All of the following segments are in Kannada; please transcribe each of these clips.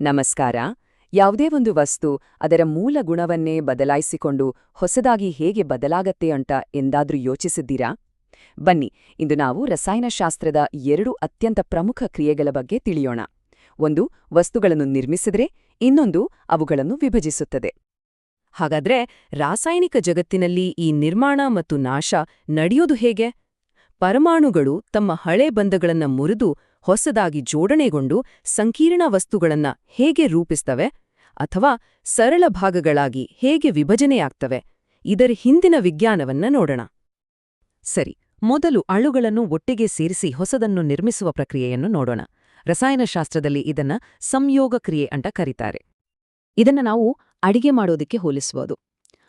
ನಮಸ್ಕಾರ. ಯಾವುದೇ ಒಂದು ವಸ್ತು ಅದರ ಮೂಲ ಗುಣವನ್ನೇ ಬದಲಾಯಿಸಿಕೊಂಡು ಹೊಸದಾಗಿ ಹೇಗೆ ಬದಲಾಗತ್ತೆ ಅಂತ ಎಂದಾದ್ರೂ ಯೋಚಿಸಿದ್ದೀರಾ? ಬನ್ನಿ, ಇಂದು ನಾವು ರಸಾಯನಶಾಸ್ತ್ರದ ಎರಡು ಅತ್ಯಂತ ಪ್ರಮುಖ ಕ್ರಿಯೆಗಳ ಬಗ್ಗೆ ತಿಳಿಯೋಣ. ಒಂದು, ವಸ್ತುಗಳನ್ನು ನಿರ್ಮಿಸಿದ್ರೆ, ಇನ್ನೊಂದು, ಅವುಗಳನ್ನು ವಿಭಜಿಸುತ್ತದೆ. ಹಾಗಾದ್ರೆ ರಾಸಾಯನಿಕ ಜಗತ್ತಿನಲ್ಲಿ ಈ ನಿರ್ಮಾಣ ಮತ್ತು ನಾಶ ನಡೆಯೋದು ಹೇಗೆ? ಪರಮಾಣುಗಳು ತಮ್ಮ ಹಳೆ ಬಂಧಗಳನ್ನು ಮುರಿದು ಹೊಸದಾಗಿ ಜೋಡಣೆಗೊಂಡು ಸಂಕೀರ್ಣ ವಸ್ತುಗಳನ್ನ ಹೇಗೆ ರೂಪಿಸ್ತವೆ ಅಥವಾ ಸರಳ ಭಾಗಗಳಾಗಿ ಹೇಗೆ ವಿಭಜನೆಯಾಗ್ತವೆ ಇದರ ಹಿಂದಿನ ವಿಜ್ಞಾನವನ್ನ ನೋಡೋಣ. ಸರಿ, ಮೊದಲು ಅಳುಗಳನ್ನು ಒಟ್ಟಿಗೆ ಸೇರಿಸಿ ಹೊಸದನ್ನು ನಿರ್ಮಿಸುವ ಪ್ರಕ್ರಿಯೆಯನ್ನು ನೋಡೋಣ. ರಸಾಯನಶಾಸ್ತ್ರದಲ್ಲಿ ಇದನ್ನ ಸಂಯೋಗ ಕ್ರಿಯೆ ಅಂತ ಕರೀತಾರೆ. ಇದನ್ನ ನಾವು ಅಡಿಗೆ ಮಾಡೋದಕ್ಕೆ ಹೋಲಿಸಬಹುದು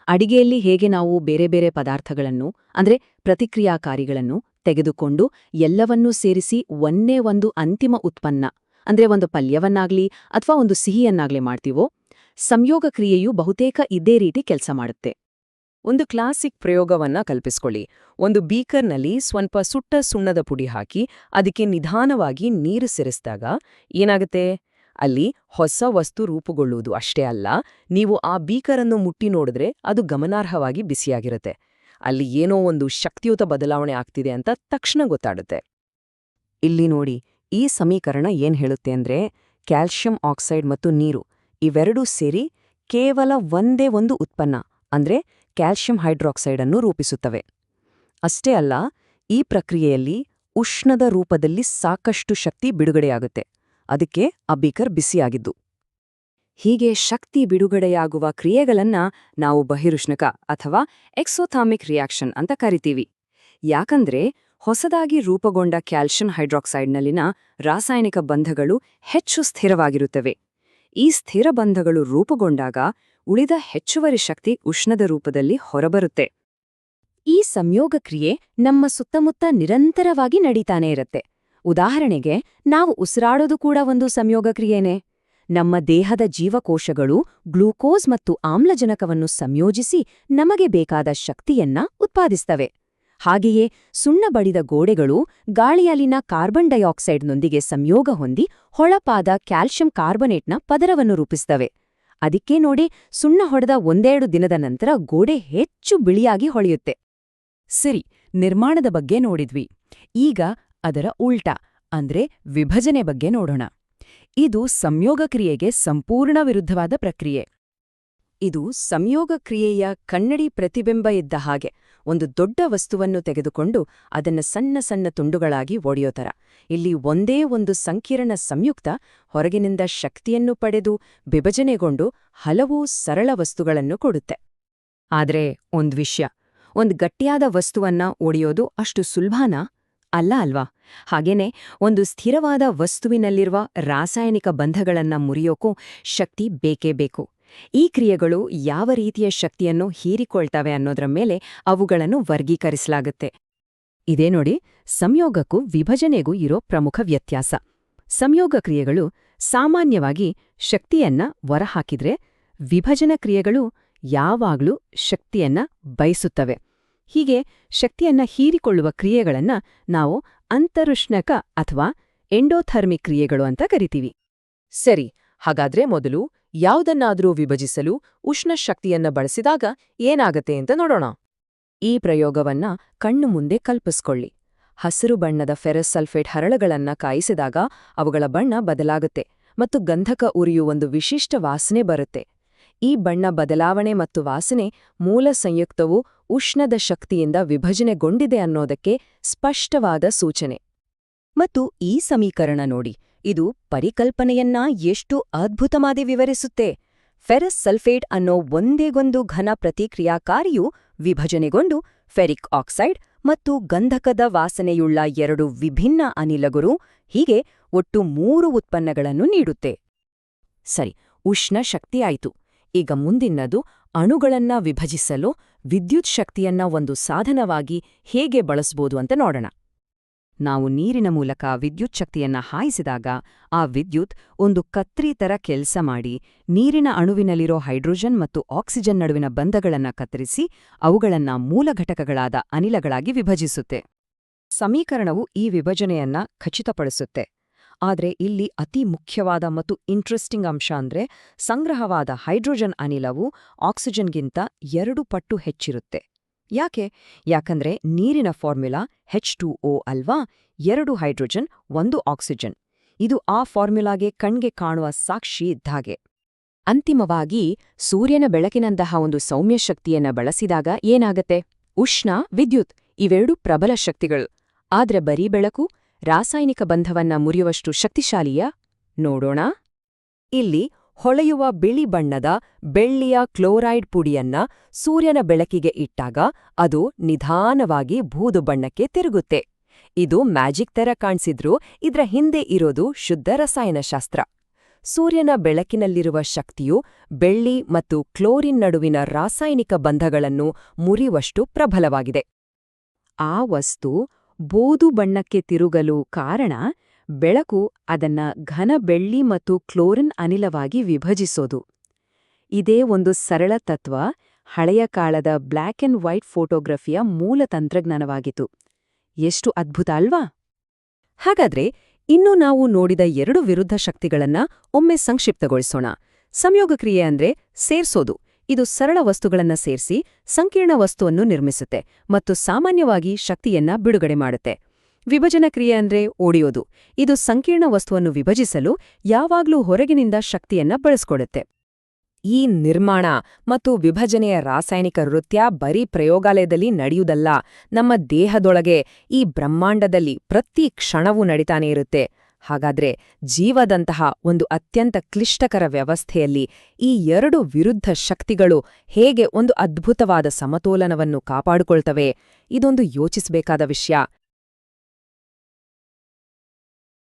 ಅಡಿಗೆಯಲ್ಲಿ ಹೇಗೆ ನಾವು ಬೇರೆ ಬೇರೆ ಪದಾರ್ಥಗಳನ್ನು, ಅಂದ್ರೆ ಪ್ರತಿಕ್ರಿಯಾಕಾರಿಗಳನ್ನು ತೆಗೆದುಕೊಂಡು ಎಲ್ಲವನ್ನೂ ಸೇರಿಸಿ ಒಂದೇ ಒಂದು ಅಂತಿಮ ಉತ್ಪನ್ನ, ಅಂದ್ರೆ ಒಂದು ಪಲ್ಯವನ್ನಾಗ್ಲಿ ಅಥವಾ ಒಂದು ಸಿಹಿಯನ್ನಾಗ್ಲಿ ಮಾಡ್ತೀವೋ, ಸಂಯೋಗ ಕ್ರಿಯೆಯು ಬಹುತೇಕ ಇದೇ ರೀತಿ ಕೆಲಸ ಮಾಡುತ್ತೆ. ಒಂದು ಕ್ಲಾಸಿಕ್ ಪ್ರಯೋಗವನ್ನ ಕಲ್ಪಿಸ್ಕೊಳ್ಳಿ. ಒಂದು ಬೀಕರ್ನಲ್ಲಿ ಸ್ವಲ್ಪ ಸುಟ್ಟ ಸುಣ್ಣದ ಪುಡಿ ಹಾಕಿ ಅದಕ್ಕೆ ನಿಧಾನವಾಗಿ ನೀರು ಸೇರಿಸಿದಾಗ ಏನಾಗುತ್ತೆ? ಅಲ್ಲಿ ಹೊಸ ವಸ್ತು ರೂಪುಗೊಳ್ಳುವುದು ಅಷ್ಟೇ ಅಲ್ಲ, ನೀವು ಆ ಬೀಕರನ್ನು ಮುಟ್ಟಿ ನೋಡಿದ್ರೆ ಅದು ಗಮನಾರ್ಹವಾಗಿ ಬಿಸಿಯಾಗಿರುತ್ತೆ. ಅಲ್ಲಿ ಏನೋ ಒಂದು ಶಕ್ತಿಯುತ ಬದಲಾವಣೆ ಆಗ್ತಿದೆ ಅಂತ ತಕ್ಷಣ ಗೊತ್ತಾಡುತ್ತೆ. ಇಲ್ಲಿ ನೋಡಿ, ಈ ಸಮೀಕರಣ ಏನ್ ಹೇಳುತ್ತೆ ಅಂದ್ರೆ, ಕ್ಯಾಲ್ಶಿಯಂ ಆಕ್ಸೈಡ್ ಮತ್ತು ನೀರು ಇವೆರಡೂ ಸೇರಿ ಕೇವಲ ಒಂದೇ ಒಂದು ಉತ್ಪನ್ನ, ಅಂದ್ರೆ ಕ್ಯಾಲ್ಶಿಯಂ ಹೈಡ್ರಾಕ್ಸೈಡ್ ಅನ್ನು ರೂಪಿಸುತ್ತವೆ. ಅಷ್ಟೇ ಅಲ್ಲ, ಈ ಪ್ರಕ್ರಿಯೆಯಲ್ಲಿ ಉಷ್ಣದ ರೂಪದಲ್ಲಿ ಸಾಕಷ್ಟು ಶಕ್ತಿ ಬಿಡುಗಡೆಯಾಗುತ್ತೆ. ಅದಕ್ಕೆ ಆ ಬೀಕರ್ ಬಿಸಿಯಾಗಿದ್ದು. ಹೀಗೆ ಶಕ್ತಿ ಬಿಡುಗಡೆಯಾಗುವ ಕ್ರಿಯೆಗಳನ್ನ ನಾವು ಬಹಿರುಷ್ಣಕ ಅಥವಾ ಎಕ್ಸೋಥಾಮಿಕ್ ರಿಯಾಕ್ಷನ್ ಅಂತ ಕರಿತೀವಿ. ಯಾಕಂದ್ರೆ ಹೊಸದಾಗಿ ರೂಪುಗೊಂಡ ಕ್ಯಾಲ್ಷಿಯಂ ಹೈಡ್ರಾಕ್ಸೈಡ್ನಲ್ಲಿನ ರಾಸಾಯನಿಕ ಬಂಧಗಳು ಹೆಚ್ಚು ಸ್ಥಿರವಾಗಿರುತ್ತವೆ. ಈ ಸ್ಥಿರ ಬಂಧಗಳು ರೂಪುಗೊಂಡಾಗ ಉಳಿದ ಹೆಚ್ಚುವರಿ ಶಕ್ತಿ ಉಷ್ಣದ ರೂಪದಲ್ಲಿ ಹೊರಬರುತ್ತೆ. ಈ ಸಂಯೋಗ ಕ್ರಿಯೆ ನಮ್ಮ ಸುತ್ತಮುತ್ತ ನಿರಂತರವಾಗಿ ನಡೀತಾನೇ ಇರುತ್ತೆ. ಉದಾಹರಣೆಗೆ, ನಾವು ಉಸಿರಾಡೋದು ಕೂಡ ಒಂದು ಸಂಯೋಗ ಕ್ರಿಯೆನೇ. ನಮ್ಮ ದೇಹದ ಜೀವಕೋಶಗಳು ಗ್ಲೂಕೋಸ್ ಮತ್ತು ಆಮ್ಲಜನಕವನ್ನು ಸಂಯೋಜಿಸಿ ನಮಗೆ ಬೇಕಾದ ಶಕ್ತಿಯನ್ನ ಉತ್ಪಾದಿಸ್ತವೆ. ಹಾಗೆಯೇ ಸುಣ್ಣ ಬಡಿದ ಗೋಡೆಗಳು ಗಾಳಿಯಲ್ಲಿನ ಕಾರ್ಬನ್ ಡೈಆಕ್ಸೈಡ್ನೊಂದಿಗೆ ಸಂಯೋಗ ಹೊಂದಿ ಹೊಳಪಾದ ಕ್ಯಾಲ್ಷಿಯಂ ಕಾರ್ಬನೇಟ್ನ ಪದರವನ್ನು ರೂಪಿಸ್ತವೆ. ಅದಕ್ಕೆ ನೋಡಿ ಸುಣ್ಣ ಹೊಡೆದ ಒಂದೆರಡು ದಿನದ ನಂತರ ಗೋಡೆ ಹೆಚ್ಚು ಬಿಳಿಯಾಗಿ ಹೊಳೆಯುತ್ತೆ. ಸರಿ, ನಿರ್ಮಾಣದ ಬಗ್ಗೆ ನೋಡಿದ್ವಿ. ಈಗ ಅದರ ಉಲ್ಟಾ, ಅಂದ್ರೆ ವಿಭಜನೆ ಬಗ್ಗೆ ನೋಡೋಣ. ಇದು ಸಂಯೋಗ ಕ್ರಿಯೆಗೆ ಸಂಪೂರ್ಣ ವಿರುದ್ಧವಾದ ಪ್ರಕ್ರಿಯೆ. ಇದು ಸಂಯೋಗ ಕ್ರಿಯೆಯ ಕನ್ನಡಿ ಪ್ರತಿಬಿಂಬ ಇದ್ದ ಹಾಗೆ ಒಂದು ದೊಡ್ಡ ವಸ್ತುವನ್ನು ತೆಗೆದುಕೊಂಡು ಅದನ್ನು ಸಣ್ಣ ಸಣ್ಣ ತುಂಡುಗಳಾಗಿ ಒಡೆಯೋತರ ಇಲ್ಲಿ ಒಂದೇ ಒಂದು ಸಂಕೀರ್ಣ ಸಂಯುಕ್ತ ಹೊರಗಿನಿಂದ ಶಕ್ತಿಯನ್ನು ಪಡೆದು ವಿಭಜನೆಗೊಂಡು ಹಲವು ಸರಳ ವಸ್ತುಗಳನ್ನು ಕೊಡುತ್ತೆ. ಆದರೆ ಒಂದು ವಿಷಯ, ಒಂದು ಗಟ್ಟಿಯಾದ ವಸ್ತುವನ್ನ ಒಡೆಯೋದು ಅಷ್ಟು ಸುಲಭನಾ? ಅಲ್ಲ ಅಲ್ವಾ? ಹಾಗೇನೆ ಒಂದು ಸ್ಥಿರವಾದ ವಸ್ತುವಿನಲ್ಲಿರುವ ರಾಸಾಯನಿಕ ಬಂಧಗಳನ್ನ ಮುರಿಯೋಕೂ ಶಕ್ತಿ ಬೇಕೇ ಬೇಕು. ಈ ಕ್ರಿಯೆಗಳು ಯಾವ ರೀತಿಯ ಶಕ್ತಿಯನ್ನು ಹೀರಿಕೊಳ್ತವೆ ಅನ್ನೋದ್ರ ಮೇಲೆ ಅವುಗಳನ್ನು ವರ್ಗೀಕರಿಸಲಾಗುತ್ತೆ. ಇದೇ ನೋಡಿ, ಸಂಯೋಗಕ್ಕೂ ವಿಭಜನೆಗೂ ಇರೋ ಪ್ರಮುಖ ವ್ಯತ್ಯಾಸ. ಸಂಯೋಗ ಕ್ರಿಯೆಗಳು ಸಾಮಾನ್ಯವಾಗಿ ಶಕ್ತಿಯನ್ನ ಹೊರಹಾಕಿದ್ರೆ ವಿಭಜನ ಕ್ರಿಯೆಗಳು ಯಾವಾಗ್ಲೂ ಶಕ್ತಿಯನ್ನ ಬಯಸುತ್ತವೆ. ಹೀಗೆ ಶಕ್ತಿಯನ್ನ ಹೀರಿಕೊಳ್ಳುವ ಕ್ರಿಯೆಗಳನ್ನ ನಾವು ಅಂತರುಷ್ಣಕ ಅಥವಾ ಎಂಡೋಥರ್ಮಿಕ್ ಕ್ರಿಯೆಗಳು ಅಂತ ಕರಿತೀವಿ. ಸರಿ, ಹಾಗಾದ್ರೆ ಮೊದಲು ಯಾವುದನ್ನಾದರೂ ವಿಭಜಿಸಲು ಉಷ್ಣ ಶಕ್ತಿಯನ್ನ ಬಳಸಿದಾಗ ಏನಾಗತ್ತೆ ಅಂತ ನೋಡೋಣ. ಈ ಪ್ರಯೋಗವನ್ನ ಕಣ್ಣು ಮುಂದೆ ಕಲ್ಪಿಸ್ಕೊಳ್ಳಿ. ಹಸಿರು ಬಣ್ಣದ ಫೆರಸ್ ಸಲ್ಫೇಟ್ ಹರಳಗಳನ್ನ ಕಾಯಿಸಿದಾಗ ಅವುಗಳ ಬಣ್ಣ ಬದಲಾಗುತ್ತೆ ಮತ್ತು ಗಂಧಕ ಉರಿಯು ಒಂದು ವಿಶಿಷ್ಟ ವಾಸನೆ ಬರುತ್ತೆ. ಈ ಬಣ್ಣ ಬದಲಾವಣೆ ಮತ್ತು ವಾಸನೆ ಮೂಲ ಸಂಯುಕ್ತವು ಉಷ್ಣದ ಶಕ್ತಿಯಿಂದ ವಿಭಜನೆಗೊಂಡಿದೆ ಅನ್ನೋದಕ್ಕೆ ಸ್ಪಷ್ಟವಾದ ಸೂಚನೆ. ಮತ್ತು ಈ ಸಮೀಕರಣ ನೋಡಿ, ಇದು ಪರಿಕಲ್ಪನೆಯನ್ನ ಎಷ್ಟು ಅದ್ಭುತಮಾದಿ ವಿವರಿಸುತ್ತೆ. ಫೆರಸ್ ಸಲ್ಫೇಟ್ ಅನ್ನೋ ಒಂದೇಗೊಂದು ಘನ ಪ್ರತಿಕ್ರಿಯಾಕಾರಿಯು ವಿಭಜನೆಗೊಂಡು ಫೆರಿಕ್ ಆಕ್ಸೈಡ್ ಮತ್ತು ಗಂಧಕದ ವಾಸನೆಯುಳ್ಳ ಎರಡು ವಿಭಿನ್ನ ಅನಿಲಗುರು ಹೀಗೆ ಒಟ್ಟು ಮೂರು ಉತ್ಪನ್ನಗಳನ್ನು ನೀಡುತ್ತೆ. ಸರಿ, ಉಷ್ಣ ಶಕ್ತಿಯಾಯಿತು ಈಗ ಮುಂದಿನದು ಅಣುಗಳನ್ನ ವಿಭಜಿಸಲು ವಿದ್ಯುತ್ ಶಕ್ತಿಯನ್ನ ಒಂದು ಸಾಧನವಾಗಿ ಹೇಗೆ ಬಳಸ್ಬೋದು ಅಂತ ನೋಡೋಣ. ನಾವು ನೀರಿನ ಮೂಲಕ ವಿದ್ಯುತ್ ಶಕ್ತಿಯನ್ನ ಹಾಯಿಸಿದಾಗ ಆ ವಿದ್ಯುತ್ ಒಂದು ಕತ್ರಿ ತರ ಕೆಲಸ ಮಾಡಿ ನೀರಿನ ಅಣುವಿನಲ್ಲಿರೋ ಹೈಡ್ರೋಜನ್ ಮತ್ತು ಆಕ್ಸಿಜನ್ ನಡುವಿನ ಬಂಧಗಳನ್ನ ಕತ್ತರಿಸಿ ಅವುಗಳನ್ನ ಮೂಲ ಘಟಕಗಳಾದ ಅನಿಲಗಳಾಗಿ ವಿಭಜಿಸುತ್ತೆ. ಸಮೀಕರಣವು ಈ ವಿಭಜನೆಯನ್ನ ಖಚಿತಪಡಿಸುತ್ತೆ. ಆದ್ರೆ ಇಲ್ಲಿ ಅತಿ ಮುಖ್ಯವಾದ ಮತ್ತು ಇಂಟ್ರೆಸ್ಟಿಂಗ್ ಅಂಶ ಅಂದ್ರೆ ಸಂಗ್ರಹವಾದ ಹೈಡ್ರೋಜನ್ ಅನಿಲವು ಆಕ್ಸಿಜನ್ಗಿಂತ ಎರಡು ಪಟ್ಟು ಹೆಚ್ಚಿರುತ್ತೆ. ಯಾಕೆ? ಯಾಕಂದ್ರೆ ನೀರಿನ ಫಾರ್ಮ್ಯುಲಾ ಹೆಚ್ ಟು ಒ ಅಲ್ವಾ? ಎರಡು ಹೈಡ್ರೋಜನ್, ಒಂದು ಆಕ್ಸಿಜನ್. ಇದು ಆ ಫಾರ್ಮ್ಯುಲಾಗೆ ಕಣ್ಗೆ ಕಾಣುವ ಸಾಕ್ಷಿ ಇದ್ದಾಗೆ ಅಂತಿಮವಾಗಿ ಸೂರ್ಯನ ಬೆಳಕಿನಂತಹ ಒಂದು ಸೌಮ್ಯ ಶಕ್ತಿಯನ್ನ ಬಳಸಿದಾಗ ಏನಾಗತ್ತೆ? ಉಷ್ಣ, ವಿದ್ಯುತ್ ಇವೆರಡು ಪ್ರಬಲ ಶಕ್ತಿಗಳು. ಆದ್ರೆ ಬರೀ ಬೆಳಕು ರಾಸಾಯನಿಕ ಬಂಧವನ್ನ ಮುರಿಯುವಷ್ಟು ಶಕ್ತಿಶಾಲಿಯ? ನೋಡೋಣ. ಇಲ್ಲಿ ಹೊಳೆಯುವ ಬಿಳಿ ಬಣ್ಣದ ಬೆಳ್ಳಿಯ ಕ್ಲೋರೈಡ್ ಪುಡಿಯನ್ನ ಸೂರ್ಯನ ಬೆಳಕಿಗೆ ಇಟ್ಟಾಗ ಅದು ನಿಧಾನವಾಗಿ ಬೂದು ಬಣ್ಣಕ್ಕೆ ತಿರುಗುತ್ತೆ. ಇದು ಮ್ಯಾಜಿಕ್ ತರ ಕಾಣ್ಸಿದ್ರೂ ಇದ್ರ ಹಿಂದೆ ಇರೋದು ಶುದ್ಧ ರಸಾಯನಶಾಸ್ತ್ರ. ಸೂರ್ಯನ ಬೆಳಕಿನಲ್ಲಿರುವ ಶಕ್ತಿಯು ಬೆಳ್ಳಿ ಮತ್ತು ಕ್ಲೋರಿನ್ ನಡುವಿನ ರಾಸಾಯನಿಕ ಬಂಧಗಳನ್ನು ಮುರಿಯುವಷ್ಟು ಪ್ರಬಲವಾಗಿದೆ. ಆ ವಸ್ತು ಬೋದು ಬಣ್ಣಕ್ಕೆ ತಿರುಗಲು ಕಾರಣ ಬೆಳಕು ಅದನ್ನ ಘನ ಬೆಳ್ಳಿ ಮತ್ತು ಕ್ಲೋರಿನ್ ಅನಿಲವಾಗಿ ವಿಭಜಿಸೋದು. ಇದೇ ಒಂದು ಸರಳ ತತ್ವ, ಹಳೆಯ ಕಾಲದ ಬ್ಲ್ಯಾಕ್ ಅಂಡ್ ವೈಟ್ ಫೋಟೋಗ್ರಫಿಯ ಮೂಲ ತಂತ್ರಜ್ಞಾನವಾಗಿತ್ತು. ಎಷ್ಟು ಅದ್ಭುತ ಅಲ್ವಾ? ಹಾಗಾದ್ರೆ ಇನ್ನು ನಾವು ನೋಡಿದ ಎರಡು ವಿರುದ್ಧ ಶಕ್ತಿಗಳನ್ನ ಒಮ್ಮೆ ಸಂಕ್ಷಿಪ್ತಗೊಳಿಸೋಣ. ಸಂಯೋಗ ಕ್ರಿಯೆ ಅಂದ್ರೆ ಸೇರ್ಸೋದು. ಇದು ಸರಳ ವಸ್ತುಗಳನ್ನು ಸೇರಿಸಿ ಸಂಕೀರ್ಣ ವಸ್ತುವನ್ನು ನಿರ್ಮಿಸುತ್ತೆ ಮತ್ತು ಸಾಮಾನ್ಯವಾಗಿ ಶಕ್ತಿಯನ್ನ ಬಿಡುಗಡೆ ಮಾಡುತ್ತೆ. ವಿಭಜನ ಕ್ರಿಯೆ ಅಂದ್ರೆ ಓಡಿಯೋದು. ಇದು ಸಂಕೀರ್ಣ ವಸ್ತುವನ್ನು ವಿಭಜಿಸಲು ಯಾವಾಗ್ಲೂ ಹೊರಗಿನಿಂದ ಶಕ್ತಿಯನ್ನ ಬಳಸ್ಕೊಡುತ್ತೆ. ಈ ನಿರ್ಮಾಣ ಮತ್ತು ವಿಭಜನೆಯ ರಾಸಾಯನಿಕ ನೃತ್ಯ ಬರೀ ಪ್ರಯೋಗಾಲಯದಲ್ಲಿ ನಡೆಯುವುದಲ್ಲ, ನಮ್ಮ ದೇಹದೊಳಗೆ ಈ ಬ್ರಹ್ಮಾಂಡದಲ್ಲಿ ಪ್ರತಿ ಕ್ಷಣವೂ ನಡೀತಾನೇ ಇರುತ್ತೆ. ಹಾಗಾದ್ರೆ ಜೀವದಂತಹ ಒಂದು ಅತ್ಯಂತ ಕ್ಲಿಷ್ಟಕರ ವ್ಯವಸ್ಥೆಯಲ್ಲಿ ಈ ಎರಡು ವಿರುದ್ಧ ಶಕ್ತಿಗಳು ಹೇಗೆ ಒಂದು ಅದ್ಭುತವಾದ ಸಮತೋಲನವನ್ನು ಕಾಪಾಡಿಕೊಳ್ತವೆ, ಇದೊಂದು ಯೋಚಿಸಬೇಕಾದ ವಿಷಯ.